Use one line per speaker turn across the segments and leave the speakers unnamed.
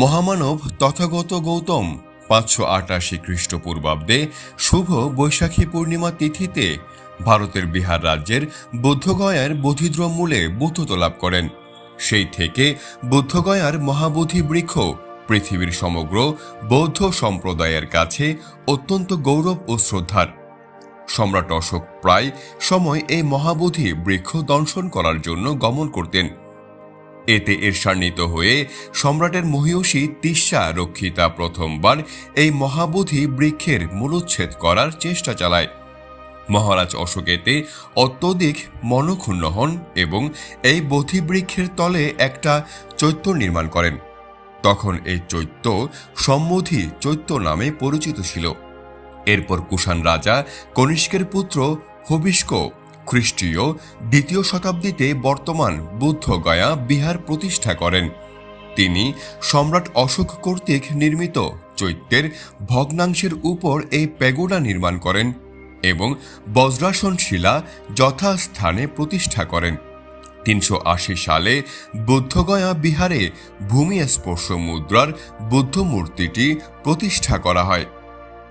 মহামানব তথাগত গৌতম, পাঁচশো আটাশি খ্রিস্টপূর্বাব্দে শুভ বৈশাখী পূর্ণিমা তিথিতে ভারতের বিহার রাজ্যের বুদ্ধগয়ার বোধিদ্রম মূলে বুদ্ধত্ব লাভ করেন। সেই থেকে বুদ্ধগয়ার মহাবোধি বৃক্ষ পৃথিবীর সমগ্র বৌদ্ধ সম্প্রদায়ের কাছে অত্যন্ত গৌরব ও শ্রদ্ধার। সম্রাট অশোক প্রায় সময় এই মহাবোধি বৃক্ষ দংশন করার জন্য গমন করতেন। এতে ঈর্ষান্বিত হয়ে সম্রাটের মহিষী তিস্যা রক্ষিতা প্রথমবার এই মহাবোধি বৃক্ষের মূলোচ্ছেদ করার চেষ্টা চালায়। মহারাজ অশোক এতে অত্যধিক মনক্ষুণ্ণ হন এবং এই বৃক্ষের তলে একটা চৈত্য নির্মাণ করেন। তখন এই চৈত্য সম্বোধি চৈত্য নামে পরিচিত ছিল। এরপর কুষাণ রাজা কনিষ্কের পুত্র হবিষ্ক খ্রিস্টীয় দ্বিতীয় শতাব্দীতে বর্তমান বুদ্ধগয়া বিহার প্রতিষ্ঠা করেন। তিনি সম্রাট অশোক কর্তৃক নির্মিত চৈত্যের ভগ্নাংশের উপর এই প্যাগোডা নির্মাণ করেন এবং বজ্রাসন শিলা যথাস্থানে প্রতিষ্ঠা করেন। তিনশো আশি সালে বুদ্ধগয়া বিহারে ভূমি স্পর্শ মুদ্রার বুদ্ধ মূর্তিটি প্রতিষ্ঠা করা হয়।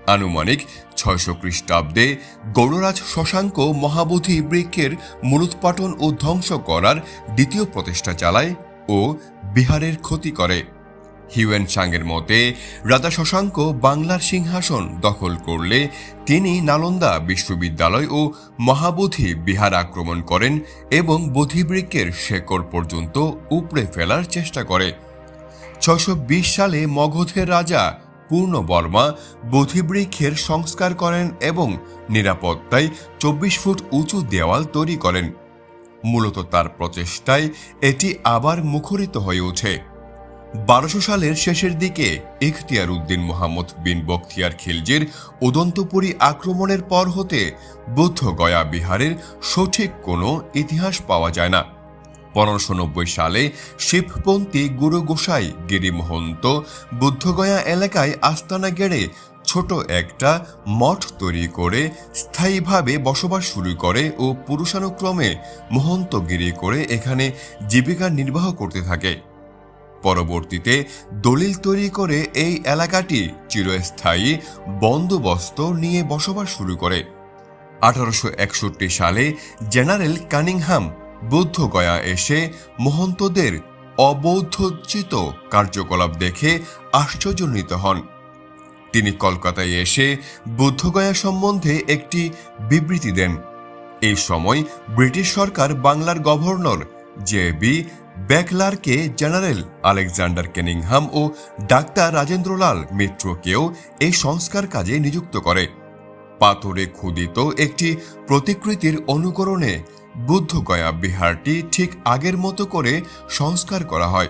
আনুমানিক ছয়শো খ্রিস্টাব্দে গৌড়রাজ শশাঙ্ক মহাবোধি বৃক্ষের মূলোৎপাটন ও ধ্বংস করার দ্বিতীয় প্রচেষ্টা চালায় ও বিহারের ক্ষতি করে। হিউয়েন সাংয়ের মতে, রাজা শশাঙ্ক বাংলার সিংহাসন দখল করলে তিনি নালন্দা বিশ্ববিদ্যালয় ও মহাবোধি বিহার আক্রমণ করেন এবং বোধিবৃক্ষের শেকড় পর্যন্ত উপড়ে ফেলার চেষ্টা করে। বিশ সালে মগধের রাজা পূর্ণবর্মা বোধিবৃক্ষের সংস্কার করেন এবং নিরাপত্তায় চব্বিশ ফুট উঁচু দেওয়াল তৈরি করেন। মূলত তার প্রচেষ্টায় এটি আবার মুখরিত হয়ে ওঠে। বারোশো সালের শেষের দিকে ইখতিয়ার উদ্দিন মোহাম্মদ বিন বখতিয়ার খিলজির উদন্তপুরী আক্রমণের পর হতে বুদ্ধ গয়া বিহারের সঠিক কোনো ইতিহাস পাওয়া যায় না। পনেরোশো সালে শিবপন্থী গুরু গোসাই গিরি মহন্ত বুদ্ধগয়া এলাকায় আস্তানা গেড়ে ছোট একটা মঠ তৈরি করে স্থায়ীভাবে বসবাস শুরু করে ও পুরুষানুক্রমে মহন্তগিরি করে এখানে জীবিকা নির্বাহ করতে থাকে। পরবর্তীতে দলিল তৈরি করে এই এলাকাটি চিরস্থায়ী বন্দোবস্ত নিয়ে বসবাস শুরু করে। আঠারোশো একষট্টি সালে জেনারেল কানিংহাম বুদ্ধগয়া এসে মহন্তদের অবৌদ্ধচিত কার্যকলাপ দেখে আশ্চর্যান্বিত হন। তিনি কলকাতায় এসে বুদ্ধগয়া সম্বন্ধে একটি বিবৃতি দেন। এই সময় ব্রিটিশ সরকার বাংলার গভর্নর জে বি ব্যাকলারকে জেনারেল আলেকজান্ডার কেনিংহাম ও ডাক্তার রাজেন্দ্রলাল মিত্রকেও এই সংস্কার কাজে নিযুক্ত করে। পাথরে ক্ষুদিত একটি প্রতিকৃতির অনুকরণে বুদ্ধগয়া বিহারটি ঠিক আগের মতো করে সংস্কার করা হয়।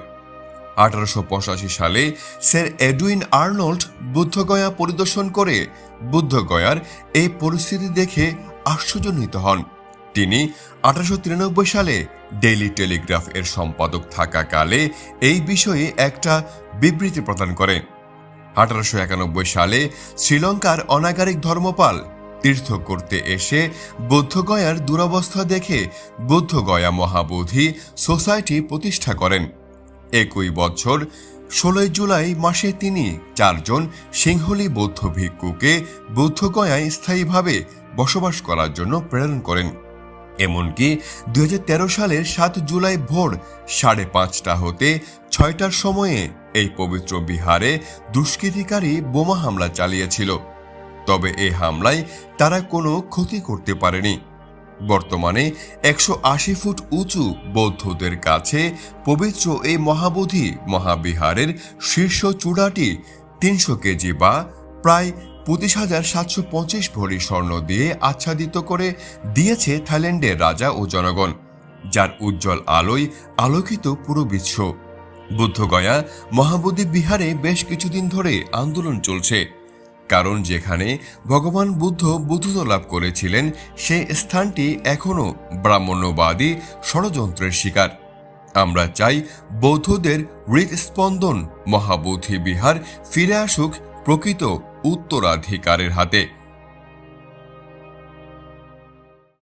আঠারোশো পঁচাশি সালে স্যার এডুইন আর্নল্ড বুদ্ধগয়া পরিদর্শন করে বুদ্ধগয়ার এই পরিস্থিতি দেখে আশ্চর্যান্বিত হন। তিনি আঠারোশো তিরানব্বই সালে ডেইলি টেলিগ্রাফ এর সম্পাদক থাকাকালে এই বিষয়ে একটা বিবৃতি প্রদান করেন। আঠারোশো একানব্বই সালে শ্রীলঙ্কার অনাগারিক ধর্মপাল তীর্থ করতে এসে বুদ্ধগয়ার দুরবস্থা দেখে বুদ্ধগয়া মহাবোধি সোসাইটি প্রতিষ্ঠা করেন। একই বছর ষোলোই জুলাই মাসে তিনি চারজন সিংহলী বৌদ্ধ ভিক্ষুকে বুদ্ধগয়ায় স্থায়ীভাবে বসবাস করার জন্য প্রেরণ করেন। এমনকি দুই হাজার তেরো সালের সাত জুলাই ভোর সাড়ে পাঁচটা হতে ছয়টার সময়ে এই পবিত্র বিহারে দুষ্কৃতিকারী বোমা হামলা চালিয়েছিল। তবে এই হামলায় তারা কোনো ক্ষতি করতে পারেনি। বর্তমানে একশো আশি ফুট উঁচু বৌদ্ধদের কাছে পবিত্র এই মহাবোধি মহাবিহারের শীর্ষ চূড়াটি তিনশো কেজি বা প্রায় পঁচিশ হাজার সাতশো পঁচিশ ভরি স্বর্ণ দিয়ে আচ্ছাদিত করে দিয়েছে থাইল্যান্ডের রাজা ও জনগণ, যার উজ্জ্বল আলোয় আলোকিত পুরো বিশ্ব। বুদ্ধগয়া মহাবোধি বিহারে বেশ কিছুদিন ধরে আন্দোলন চলছে। কারণ যেখানে ভগবান বুদ্ধ বুদ্ধত্ব লাভ করেছিলেন, সেই স্থানটি এখনও ব্রাহ্মণ্যবাদী ষড়যন্ত্রের শিকার। আমরা চাই বৌদ্ধদের হৃদস্পন্দন মহাবোধি বিহার ফিরে আসুক প্রকৃত উত্তরাধিকারের হাতে।